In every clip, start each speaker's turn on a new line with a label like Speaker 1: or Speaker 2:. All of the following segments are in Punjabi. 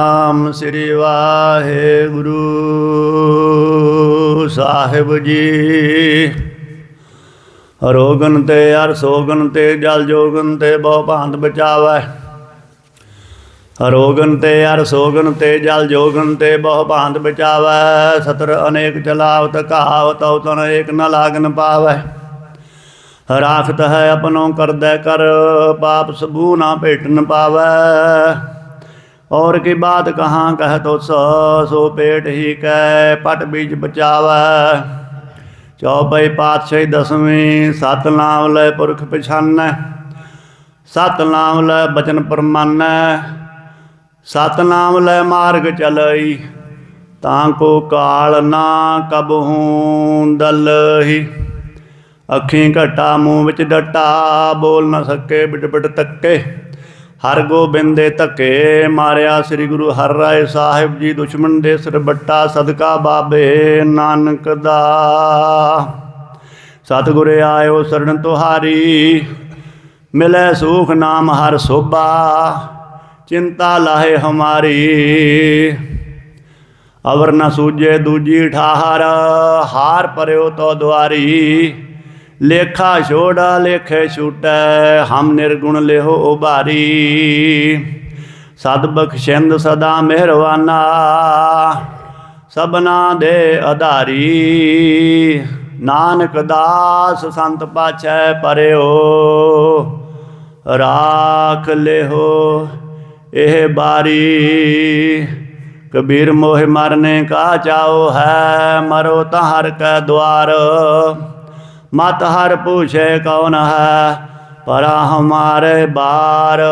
Speaker 1: ਨਾਮ ਸ੍ਰੀ ਵਾਹਿਗੁਰੂ ਸਾਹਿਬ ਜੀ। ਰੋਗਨ ਤੇ ਅਰ ਸੋਗਨ ਤੇ ਜਲ ਜੋਗਨ ਤੇ ਬਹੁ ਭਾਂਤ ਬਚਾਵੈ। ਰੋਗਨ ਤੇ ਅਰ ਸੋਗਨ ਤੇ ਜਲ ਜੋਗਨ ਤੇ ਬਹੁ ਭਾਂਤ ਬਚਾਵੈ। ਸਤਰ ਅਨੇਕ ਚਲਾਵਤ ਕਹਾਵਤ ਉਤਨ ਏਕ ਨ ਲਾਗਨ ਪਾਵੈ। ਰਾਖਤ ਹੈ ਆਪਣੋ ਕਰਦੈ ਕਰ, ਪਾਪ ਸਬੂ ਨਾ ਭੇਟਨ ਪਾਵੈ। ਔਰ ਕੀ ਬਾਤ ਕਹਾਂ ਕਹਿ ਤੋ ਸੋ ਸੋ ਪੇਟ ਹੀ ਕੈ ਪਟ ਬੀਜ ਬਚਾਵੈ। ਚੌਪਈ ਪਾਤਸ਼ਾਹੀ ਦਸਵੀਂ ਸਤ ਨਾਮ ਲੈ ਪੁਰਖ ਪਛਾਨੈ। ਸਤ ਨਾਮ ਲੈ ਬਚਨ ਪਰਮਾਨੈ। ਸਤ ਨਾਮ ਲੈ ਮਾਰਗ ਚਲਈ, ਤਾਂ ਕੋ ਕਾਲ ਨਾ ਕਬਹੂ ਦਲਹੀ। ਅੱਖੀਂ ਘਟਾ ਮੂੰਹ ਵਿੱਚ ਡਟਾ, ਬੋਲ ਨਾ ਸਕੇ, ਬਿਟ ਬਿਟ ਤੱਕੇ। ਹਰ ਗੋਬਿੰਦੇ ਧੱਕੇ ਮਾਰਿਆ ਸ੍ਰੀ ਗੁਰੂ ਹਰ ਰਾਏ ਸਾਹਿਬ ਜੀ, ਦੁਸ਼ਮਣ ਦੇ ਸਿਰ ਬੱਟਾ ਸਦਕਾ ਬਾਬੇ ਨਾਨਕ ਦਾ। ਸਤਿਗੁਰ ਆਇਓ ਸਰਣ ਤੁਹਾਰੀ, ਮਿਲੇ ਸੁਖ ਨਾਮ ਹਰ ਸੋਭਾ, ਚਿੰਤਾ ਲਾਹੇ ਹਮਾਰੀ। ਅਵਰ ਨ ਸੂਜੇ ਦੂਜੀ ਠਾਹਰ, ਹਾਰ ਪਰਿਓ ਤੋ ਦੁਆਰੀ। ਲੇਖਾ ਛੋੜਾ ਲੇਖੇ ਛੂਟੈ, ਹਮ ਨਿਰਗੁਣ ਲਿਹੋ ਉਬਾਰੀ ਸਦ ਬਖਸ਼ਿੰਦ ਸਦਾ ਮਿਹਰਵਾਨਾ, ਸਭਨਾ ਦੇ ਆਧਾਰੀ ਨਾਨਕ ਦਾਸ ਸੰਤ ਪਾਛੈ ਪਰਿਓ, ਰਾਖ ਲਿਹੋ ਇਹ ਬਾਰੀ। ਕਬੀਰ ਮੋਹ ਮਰਨੇ ਕਾ ਚਾਓ ਹੈ, ਮਰੋ ਤਾਂ ਹਰ ਕੈ ਦਵਾਰ ਮਤ ਹਰ ਪੁੱਛੇ ਕੌਣ ਹੈ ਪਰਾ ਹਮਾਰੇ ਬਾਰ।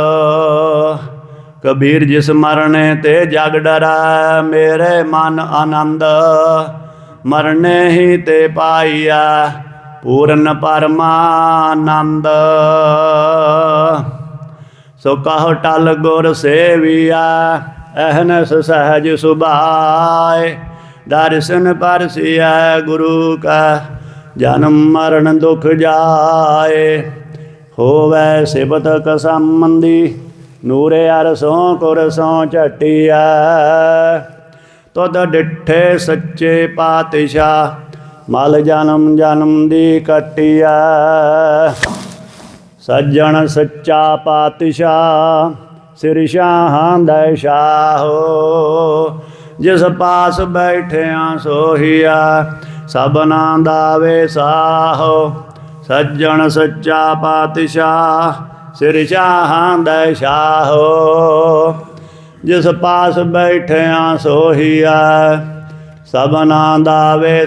Speaker 1: ਕਬੀਰ ਜਿਸ ਮਰਨੇ ਤੇ ਜਗ ਡਰੈ, ਮੇਰੇ ਮਨ ਆਨੰਦ। ਮਰਨੇ ਹੀ ਤੇ ਪਾਈਆ ਪੂਰਨ ਪਰਮਾਨੰਦ। ਸੋ ਕਹੋ ਟਲ ਗੁਰ ਸੇਵੀਆ ਅਹਨਸ ਸਹਜ ਸੁਭਾਏ। ਦਰਸ਼ਨ ਪਰਸਿਆ ਗੁਰੂ ਕਾ ਜਨਮ ਮਰਨ ਦੁਖ ਜਾਏ, ਹੋਵੇ ਸਿਬਤ ਕਸੰਬੰਦੀ, ਨੂਰੇ ਅਰਸੋਂ ਕੁਰਸੋਂ ਝਟਿਆ ਤਦ ਡਿਠੇ ਸੱਚੇ ਪਾਤਸ਼ਾਹ, ਮਲ ਜਨਮ ਜਨਮ ਦੀ ਕਟਿਆ ਸੱਜਣ ਸੱਚਾ ਪਾਤਸ਼ਾਹ, ਸਿਰ ਸ਼ਾਹਾਂ ਦਾ ਸ਼ਾਹੋ। ਜਿਸ ਪਾਸ ਬੈਠਿਆ ਸੋਹੀਆ ਸਭਨਾ ਦਾ ਵੇ ਸਾਹੋ, ਸੱਜਣ ਸੱਚਾ ਪਾਤਸ਼ਾਹ, ਸਿਰ ਸ਼ਾਹਾਂ ਦਾ ਸ਼ਾਹੋ ਜਿਸ ਪਾਸ ਬੈਠਿਆ ਸੋਹੀਆ ਸਭਨਾ ਦਾ ਵੇ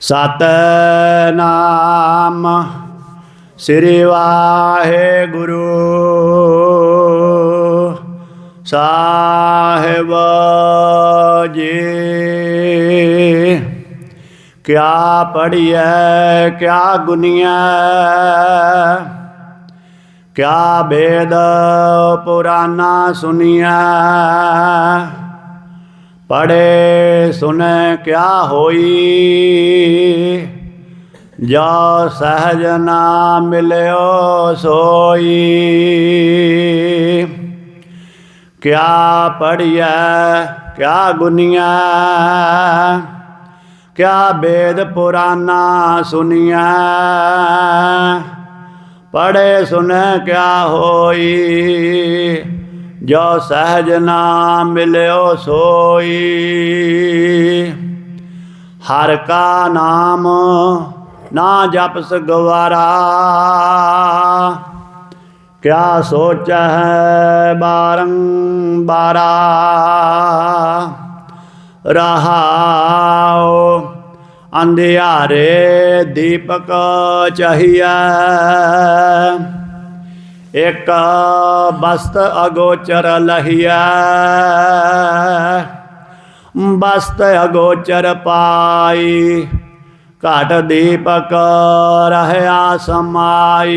Speaker 1: ਸਤ ਨਾਮ ਸ੍ਰੀ ਵਾਹਿਗੁਰੂ। ਸਾਹਿਬ ਜੀ ਕਿਆ ਪੜੀਐ ਕਿਆ ਗੁਨੀਐ, ਕਿਆ ਬੇਦ ਪੁਰਾਨਾ ਸੁਨੀਐ ਪੜੇ ਸੁਨੇ ਕਿਆ ਹੋਈ, ਜੋ ਸਹਜ ਨਾ ਮਿਲਿਓ ਸੋਈ। ਕਿਆ ਪੜੀਐ ਕਿਆ ਗੁਨੀਐ? ਕਿਆ ਵੇਦ ਪੁਰਾਨਾ ਸੁਨੀਐ? ਪੜੇ ਸੁਨੇ ਕਿਆ ਹੋਈ? ਜੋ ਸਹਜ ਨਾ ਮਿਲਿਓ ਸੋਈ। ਹਰ ਕਾ ਨਾਮ ਨਾ ਜਪਸ ਗਵਾਰਾ। ਕਿਆ ਸੋਚ ਹੈ ਬਾਰੰਬਾਰਾ ਰਹਾਉ ਅੰਧਿਆਰੇ ਦੀਪਕ ਚਾਹੀਐ। ਇਕ ਬਸਤ ਅਗੋਚਰ ਲਹੀਐ। ਬਸਤ ਅਗੋਚਰ ਪਾਈ ਘਟ ਦੀਪਕ ਰਹਿਆ ਸਮਾਈ।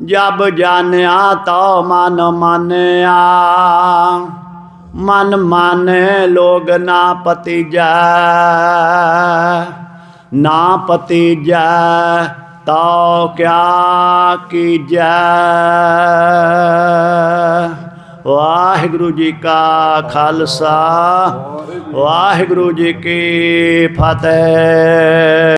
Speaker 1: ਜਬ ਜਾਣਿਆ ਤੋ ਮਨ ਮਾਨਿਆ। ਮਨ ਮਾਨੇ ਲੋਗ ਨਾ ਪਤੀਜੈ ਨਾ ਪਤੀਜੈ ਤੋ ਕਿਆ ਕੀਜੈ। ਵਾਹਿਗੁਰੂ ਜੀ ਕਾ ਖਾਲਸਾ। ਵਾਹਿਗੁਰੂ ਜੀ ਕੀ ਫਤਿਹ।